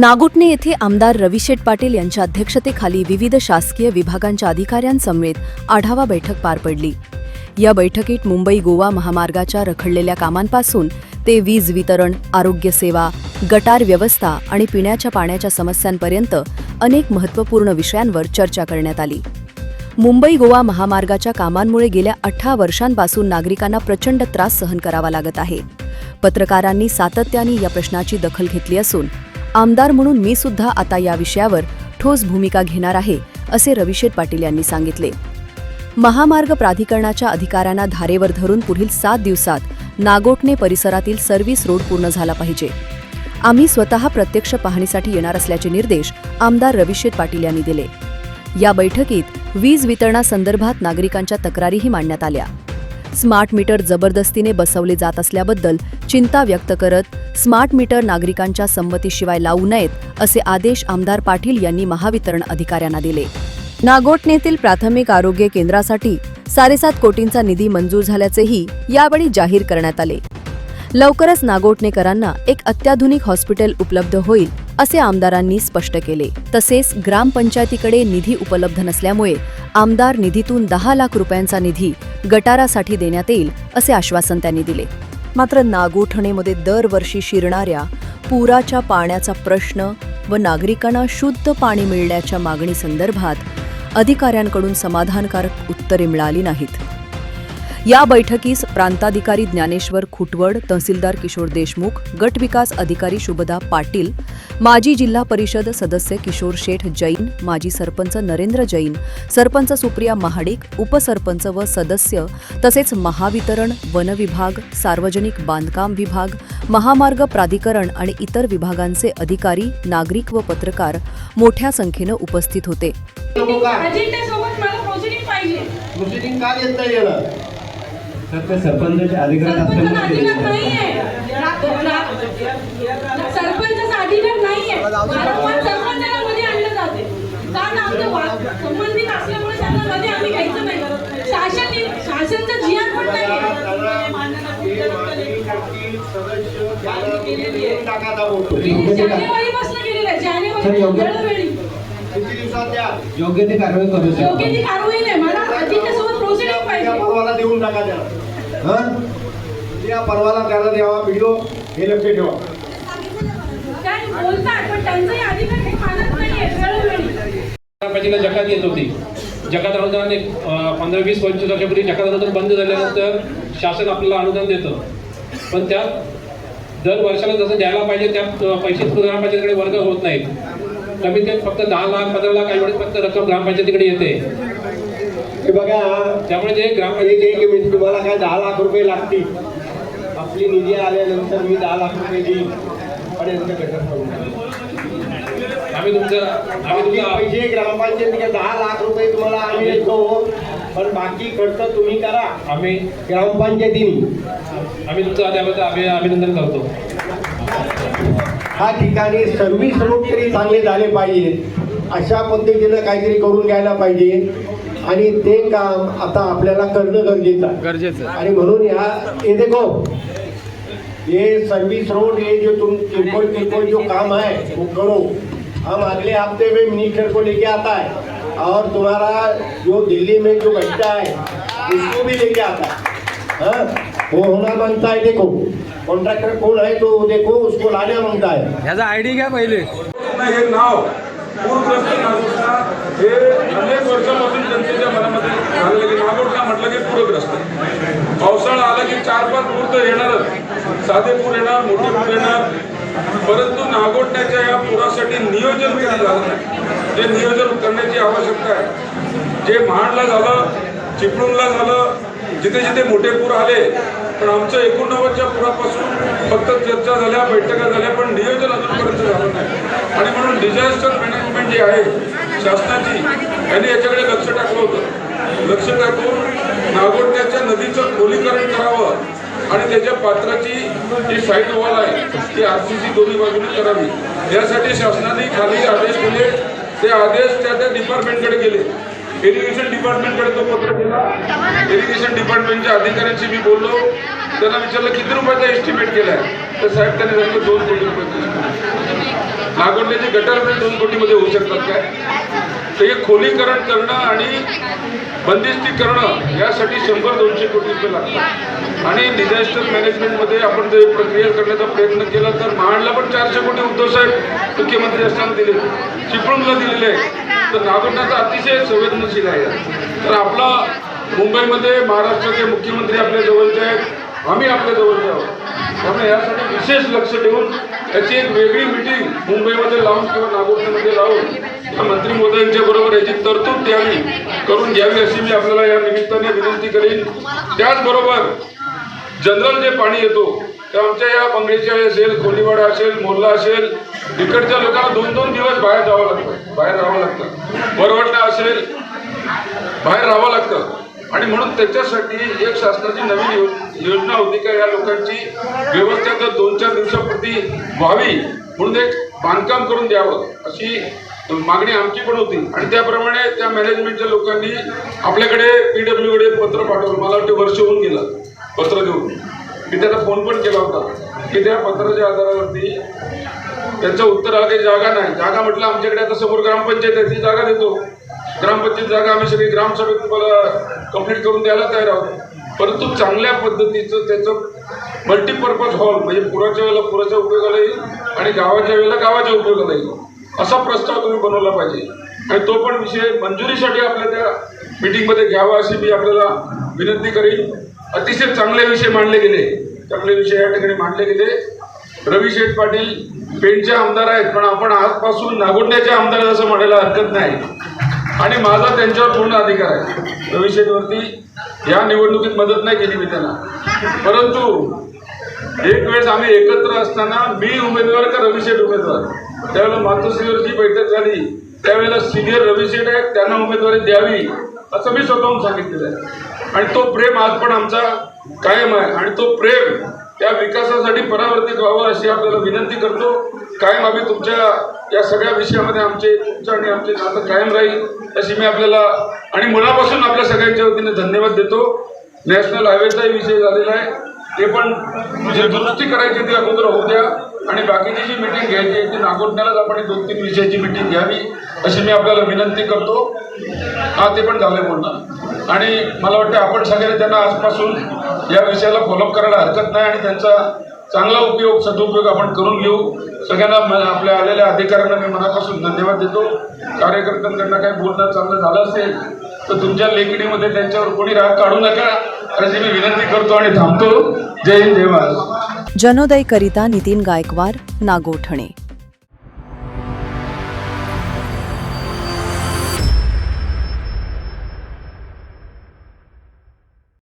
नागोटणे येथे आमदार रविशेठ पाटील यांच्या अध्यक्षतेखाली विविध शासकीय विभागांच्या अधिकाऱ्यांसमवेत आढावा बैठक पार पडली. या बैठकीत मुंबई गोवा महामार्गाच्या रखडलेल्या कामांपासून ते वीज वितरण आरोग्य सेवा गटार व्यवस्था आणि पिण्याच्या पाण्याच्या समस्यांपर्यंत अनेक महत्त्वपूर्ण विषयांवर चर्चा करण्यात आली. मुंबई गोवा महामार्गाच्या कामांमुळे गेल्या अठरा वर्षांपासून नागरिकांना प्रचंड त्रास सहन करावा लागत आहे. पत्रकारांनी सातत्याने या प्रश्नाची दखल घेतली असून आमदार म्हणून मी सुद्धा आता या विषयावर ठोस भूमिका घेणार आहे असे रविशेठ पाटील यांनी सांगितले. महामार्ग प्राधिकरणाच्या अधिकाऱ्यांना धारेवर धरून पुढील सात दिवसात नागोटणे परिसरातील सर्व्हिस रोड पूर्ण झाला पाहिजे. आम्ही स्वतः प्रत्यक्ष पाहणीसाठी येणार असल्याचे निर्देश आमदार रविशेठ पाटील यांनी दिले. या बैठकीत वीज वितरणासंदर्भात नागरिकांच्या तक्रारीही मांडण्यात आल्या. स्मार्ट मीटर जबरदस्तीने बसवले जात असल्याबद्दल चिंता व्यक्त करत स्मार्ट मीटर नागरिकांच्या संमतीशिवाय लावू नयेत असे आदेश आमदार पाटील यांनी महावितरण अधिकाऱ्यांना दिले. नागोटणेतील प्राथमिक आरोग्य केंद्रासाठी साडेसात कोटींचा निधी मंजूर झाल्याचेही यावेळी जाहीर करण्यात आले. लवकरच नागोटणेकरांना एक अत्याधुनिक हॉस्पिटल उपलब्ध होईल असे आमदारांनी स्पष्ट केले. तसेच ग्रामपंचायतीकडे निधी उपलब्ध नसल्यामुळे आमदार निधीतून दहा लाख रुपयांचा निधी गटारासाठी देण्यात येईल असे आश्वासन त्यांनी दिले. मात्र नागोठणेमध्ये दरवर्षी शिरणाऱ्या पुराच्या पाण्याचा प्रश्न व नागरिकांना शुद्ध पाणी मिळण्याच्या मागणीसंदर्भात अधिकाऱ्यांकडून समाधानकारक उत्तरे मिळाली नाहीत. या बैठकीस प्रांताधिकारी ज्ञानेश्वर खुटवड तहसीलदार किशोर देशमुख गट विकास अधिकारी शुभदा पाटील माजी जिल्हा परिषद सदस्य किशोर शेठ जैन माजी सरपंच नरेंद्र जैन सरपंच सुप्रिया महाडिक उपसरपंच व सदस्य तसेच महावितरण वन विभाग सार्वजनिक बांधकाम विभाग महामार्ग प्राधिकरण आणि इतर विभागांचे अधिकारी नागरिक व पत्रकार मोठ्या संख्येनं उपस्थित होते. नको का अजेंड्यासोबत मला प्रोसिडिंग पाहिजे प्रोसिडिंग का देत नाही गेलं तर ते सरपंचाचे अधिकार सरपंचाचा असल्यामुळे अधिकार नाहीये. सरपंचाचा अधिकार नाहीये. वारंवार सरपंचाला मध्ये आणलं जाते. कारण आमचं वा- संबंधित असल्यामुळे त्यांना मध्ये आम्ही घ्यायचं नाही. शासन शासनचं पण आहे जानेवारी योग्य- वेळोवेळी किती दिवसात द्या योग्य ती कारवाई करू योग्य शकतो ती कारवाई नाही. मला अजेंड्यासोबत प्रोसिडिंग पाहिजे. देऊन टाका त्याला. हं? त्या परवाला त्याला द्यावा व्हिडिओ हे लक्ष ठेवा. हे जकात येत होती. जकात अनुदान एक पंधरा वीस पंचवीस वर्षापूर्वी जकात अनुदान बंद झाल्यानंतर शासन आपल्याला अनुदान देतं. पण त्यात दर वर्षाला जसं द्यायला पाहिजे त्यात अं, पैसे ग्रामपंचायतीकडे वर्ग होत नाहीत. कमीत कमी फक्त दहा लाख पंधरा लाख काही वेळेस फक्त रक्कम ग्रामपंचायतीकडे येते. हे बघा त्यामुळे जे एक मिनिट तुम्हाला काय दहा लाख रुपये लागतील आपली निधी आल्यानंतर मी दहा लाख रुपये देईन पण यांचं गटर. आम्ही तुमचं आम्ही तुमचं पैसे ग्रामपंचायतीचे दहा लाख रुपये तुम्हाला आम्ही देतो पण बाकी खर्च तुम्ही करा. आम्ही ग्रामपंचायतीने. आम्ही तुमचं त्याबद्दल अभि अभिनंदन करतो. ह्या ठिकाणी सर्व्हिस रोड तरी चांगले झाले पाहिजे. अशा पद्धतीनं काहीतरी करून घ्यायला पाहिजे. आणि ते काम आता आपल्याला करणं गरजेचं आहे. गरजेचं आणि म्हणून ह्या ये देखो ये सर्विस रोड ये जो तुम किरकोळ किरकोळ जो काम है वो करो हम अगले हफ्ते में मिनिस्टर को लेके आता है और तुम्हारा जो दिल्ली में जो बच्चा है उसको भी लेके आता है. हाँ? वो होना मांगता है देखो. कॉन्ट्रैक्टर कौन है तो देखो उसको लाना मांगता है. ह्याचा आय डी घ्या पहिले. हे नाव पूरग्रस्त नागोठा हे. अनेक वर्षापासून जनतेच्या मनामध्ये झालेलं की नागोठा म्हटलं की पूरग्रस्त. पावसाळा आला की चार पाच पूर तर येणारच. साधे पूर येणार मोठे पूर येणार. परंतु नागोठण्याच्या या पुरासाठी नियोजन कधी झालं नाही. जे नियोजन करण्याची आवश्यकता आहे. जे महाडला झालं चिपळूणला झालं जिथे जिथे मोठे पूर आले पण आमचं एकोणनव्वदच्या पुरापासून फक्त चर्चा झाल्या बैठका झाल्या पण नियोजन अजूनपर्यंत झालं नाही. आणि म्हणून डिझास्टर जी आहे शासनाची त्यांनी याच्याकडे लक्ष टाकलं होतं. लक्ष टाकून नागोठण्याच्या नदीचं खोलीकरण करावं आणि त्याच्या पात्राची जी साईड वॉल आहे ती आरसीसी दोन्ही बाजूने करावी. यासाठी शासनाने खाली आदेश दिले ते आदेश त्या त्या डिपार्टमेंटकडे गेले. इरिगेशन डिपार्टमेंटकडे तो पत्र गेला. इरिगेशन डिपार्टमेंटच्या अधिकाऱ्यांशी मी बोललो. त्यांना विचारलं किती रुपयाचा एस्टिमेट केलाय? तर साहेब त्यांनी सांगितलं दोन कोटी रुपये नागोंड्याचे गटार तर दोन कोटीमध्ये होऊ शकतात काय? तर हे खोलीकरण करणं आणि बंदिस्ती करणं यासाठी शंभर दोनशे कोटी रुपये लागतात. आणि डिझास्टर मॅनेजमेंटमध्ये आपण जर प्रक्रिया करण्याचा प्रयत्न केला तर महाडला पण चारशे कोटी उद्धव साहेब मुख्यमंत्री असताना दिले चिपळूणला दिलेले आहे तर नागोंड्याचा अतिशय संवेदनशील आहे. तर आपला मुंबईमध्ये महाराष्ट्राचे मुख्यमंत्री आपल्या जवळचे आहेत. आम्ही आपल्या जाऊ. आहोत त्यामुळे यासाठी विशेष लक्ष देऊन याची एक वेगळी मिटिंग मुंबईमध्ये लावून किंवा नागोठण्यामध्ये लावून या मंत्री मोदयांच्या बरोबर याची तरतूद द्यावी करून घ्यावी अशी मी आपल्याला या निमित्ताने विनंती करेन. त्याचबरोबर जनरल जे पाणी येतो ते आमच्या या बंगळीच्या असेल कोलीवाडा असेल मोर्ला असेल इकडच्या लोकांना दोन दोन दिवस बाहेर जावं लागतं. बाहेर राहावं लागतं. बरवडला असेल बाहेर राहावं लागतं. आणि म्हणून त्याच्यासाठी एक शासनाची नवीन योजना होती का या लोकांची व्यवस्था तर दोन चार दिवसापूर्वी व्हावी म्हणून एक बांधकाम करून द्यावं अशी मागणी आमची पण होती. आणि त्याप्रमाणे त्या मॅनेजमेंटच्या लोकांनी आपल्याकडे पीडब्ल्यू कडे पत्र पाठवलं. मला वाटतं वर्ष होऊन गेलं पत्र देऊन. मी त्यांना फोन पण केला होता की त्या पत्राच्या आधारावरती त्यांचं उत्तर आलं जागा नाही. जागा म्हटलं आमच्याकडे आता समोर ग्रामपंचायत आहे ती जागा देतो. ग्रामपंचायत जागा आम्ही सगळी ग्रामसभेत तुम्हाला कंप्लीट करून द्यायला तयार आहोत. परंतु चांगल्या पद्धतीचं त्याचं मल्टीपर्पज हॉल म्हणजे पुराच्या वेळेला पुराच्या उपयोगाला येईल आणि गावाच्या वेळेला गावाच्या उपयोगाला येईल. असा प्रस्ताव तुम्ही बनवला पाहिजे. आणि तो पण विषय मंजुरीसाठी आपल्या त्या मीटिंगमध्ये घ्यावा अशी मी आपल्याला विनंती करेन. अतिशय चांगले विषय मांडले गेले. चांगले विषय या ठिकाणी मांडले गेले. रवी शेठ पाटील पेणचे आमदार आहेत पण आपण आजपासून नागोंड्याचे आमदार आहेत असं म्हणायला हरकत नाही. आणि माझा त्यांच्यावर पूर्ण अधिकार आहे. रवी या निवडणुकीत मदत नाही केली मी त्यांना. परंतु एक वेळेस आम्ही एकत्र असताना मी उमेदवार का रविशेठ उमेदवार? त्यावेळेला मातोश्रीवरची बैठक झाली. त्यावेळेला सिनियर रवी शेठ आहेत त्यांना उमेदवारी द्यावी असं मी स्वतःहून सांगितलेलं आहे. आणि तो प्रेम आज पण आमचा कायम आहे. आणि तो प्रेम त्या विकासासाठी परावर्तित व्हावं अशी आपल्याला विनंती करतो. कायम आम्ही तुमच्या या सगळ्या विषयामध्ये आमचे तुमचं आणि आमचे नातं कायम राहील अशी मी आपल्याला आणि मुळापासून आपल्या सगळ्यांच्या वतीने धन्यवाद देतो. नॅशनल हायवेचाही विषय झालेला आहे. ते पण जे दुरुस्ती करायची ती अगोदर होऊ द्या आणि बाकीची जी मिटिंग घ्यायची आहे ती नागोठण्यालाच आपण एक दोन तीन विषयाची मिटिंग घ्यावी अशी मी आपल्याला विनंती करतो. हा ते पण झालंय बोलणं आणि मला वाटतं आपण सगळ्यांनी त्यांना आजपासून या विषयाला फॉलोअप करायला हरकत नाही आणि त्यांचा चांगला उपयोग सदुपयोग आपण करून घेऊ. सगळ्यांना म- आपल्या आलेल्या अधिकाऱ्यांना मी मनापासून धन्यवाद देतो. कार्यकर्त्यांकडनं काही बोलणं चांगलं झालं असेल तर तुमच्या लेखणीमध्ये त्यांच्यावर कोणी राग काढू नका. अशी मी विनंती करतो आणि थांबतो. जय हिंद जय महाराष्ट्र. जनोदयकरिता नितीन गायकवाड नागोठणे.